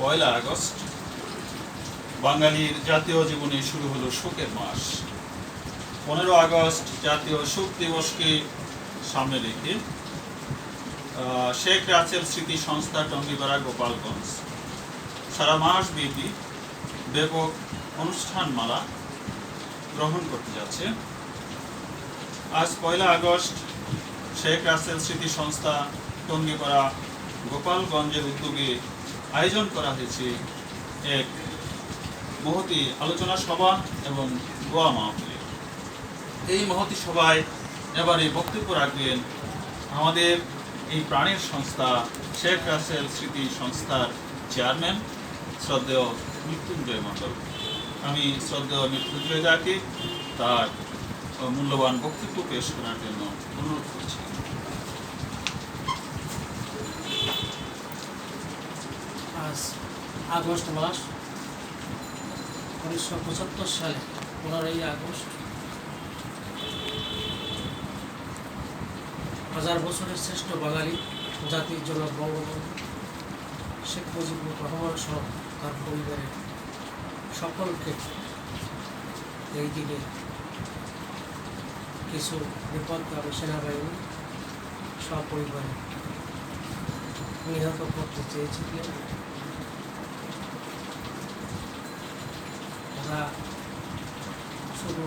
পয়লা August, বাঙালির জাতীয় জীবনে শুরু হলো শোকের মাস। পনেরো আগস্ট জাতীয় শোক দিবসকে সামনে রেখে শেখ রাসেল স্মৃতি সংস্থা টঙ্গিপাড়া গোপালগঞ্জ। সারা মাস ব্যাপী ব্যাপক অনুষ্ঠানমালা গ্রহণ করতে যাচ্ছে। আজ পয়লা আগস্ট শেখ রাসেল স্মৃতি সংস্থা টঙ্গিপাড়া গোপালগঞ্জের উদ্যোগে আয়োজন করা হয়েছে এক মহতি আলোচনা সভা এবং গোয়া মাহফিল। এই মহতি সভায় এবারে বক্তব্য রাখবেন আমাদের এই প্রাণের সংস্থা শেখ রাসেল স্মৃতি সংস্থার চেয়ারম্যান শ্রদ্ধেয় মৃত্যুঞ্জয় মণ্ডল। আমি শ্রদ্ধেয় মৃত্যুঞ্জয় দাকে তার মূল্যবান বক্তব্য পেশ করার জন্য অনুরোধ করছি আজ আগস্ট মাস, উনিশশো পঁচাত্তর সালে, পনেরোই আগস্ট। হাজার বছরের শ্রেষ্ঠ বাঙালি জাতির জন্য বঙ্গবন্ধু শেখ মুজিবুর রহমান সহ তার পরিবারের সকলকে এই দিনে কিছু বিপদকারী সেনাবাহিনী সপরিবারে নিহত করতে চেয়েছিলেন। তারা শুধু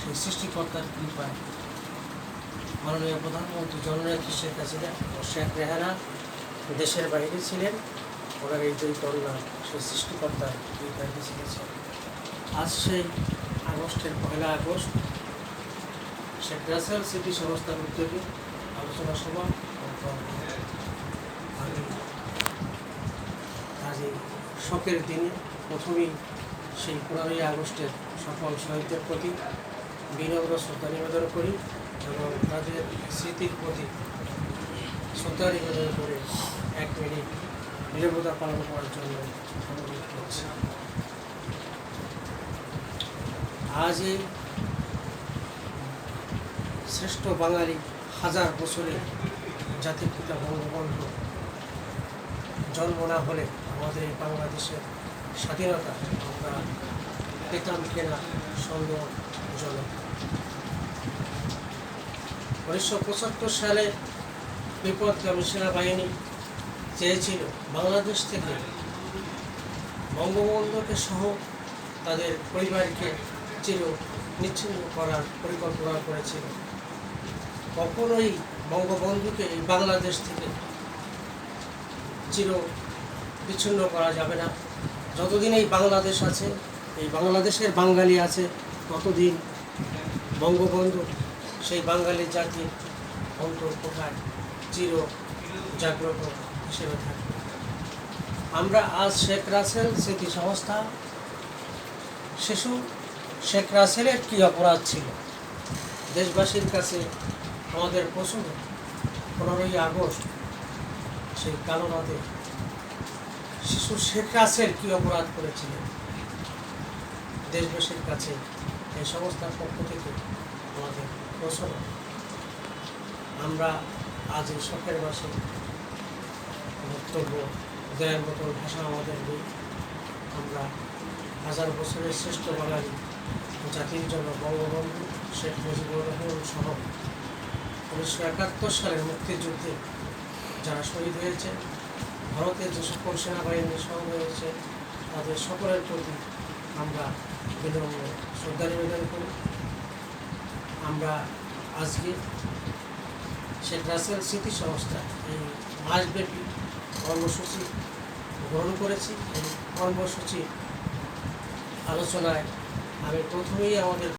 সেই সৃষ্টিকর্তার কৃপায় মাননীয় প্রধানমন্ত্রী জননেত্রী শেখ হাসিনা ও শেখ রেহানা দেশের বাইরে ছিলেন। ওনার এই দুই কন্যা সেই সৃষ্টিকর্তার কৃপায় বেঁচে আজ সেই আগস্টের পয়লা আগস্ট শেখ রাসেল সিটি সংস্থার উদ্যোগে আলোচনা সভা শোকের দিনে প্রথমেই সেই পনেরোই আগস্টের সকল শহীদদের প্রতি বিনম্র শ্রদ্ধা নিবেদন করি এবং তাদের স্মৃতির প্রতি শ্রদ্ধা নিবেদন করে এক মিনিট নিরবতা পালন করার জন্য অনুরোধ করছি। আজ এই শ্রেষ্ঠ বাঙালি হাজার বছরের জাতির পিতা বঙ্গবন্ধু জন্ম না হলে আমাদের এই বাংলাদেশের স্বাধীনতা, আমরা পেতাম কিনা সন্দেহজনক উনিশশো পঁচাত্তর সালে বিপদগামী সেনাবাহিনী চেয়েছিল বাংলাদেশ থেকে বঙ্গবন্ধুকে সহ তাদের পরিবারকে চির নিচ্ছিন্ন করার পরিকল্পনা করেছিল। কখনোই বঙ্গবন্ধুকে বাংলাদেশ থেকে চির বিচ্ছিন্ন করা যাবে না। যতদিন এই বাংলাদেশ আছে, এই বাংলাদেশের বাঙালি আছে, ততদিন বঙ্গবন্ধু, সেই বাঙালি জাতির অন্তর কোথায় চির জাগ্রত হিসেবে থাকবে। আমরা আজ শেখ রাসেল স্মৃতি সংস্থা শিশু শেখ রাসেলের কী অপরাধ ছিল? দেশবাসীর কাছে আমাদের প্রশ্ন, পনেরোই আগস্ট, সেই কালো রাতে শিশু শেখ রাসেল কী অপরাধ করেছিলেন? দেশবাসীর কাছে এই সংস্থার পক্ষ থেকে আমাদের প্রশ্ন। আমরা আজ এই শখের মাসে বক্তব্য দেওয়ার মতন ভাষা আমাদের নেই। আমরা হাজার বছরের শ্রেষ্ঠ বাঙালি জাতির জন্য বঙ্গবন্ধু শেখ মুজিবুর রহমান সহ উনিশশো একাত্তর সালের মুক্তিযুদ্ধে যারা শহীদ হয়েছে ভারতের যে সকল সেনাবাহিনী শহীদ রয়েছে, তাদের সকলের প্রতি আমরা বিনম্র শ্রদ্ধা নিবেদন করি। আমরা আজকে শেখ রাসেল স্মৃতি সংস্থা এই মাসব্যাপী কর্মসূচি গ্রহণ করেছি। এই কর্মসূচি আলোচনায় আমি প্রথমেই আমাদের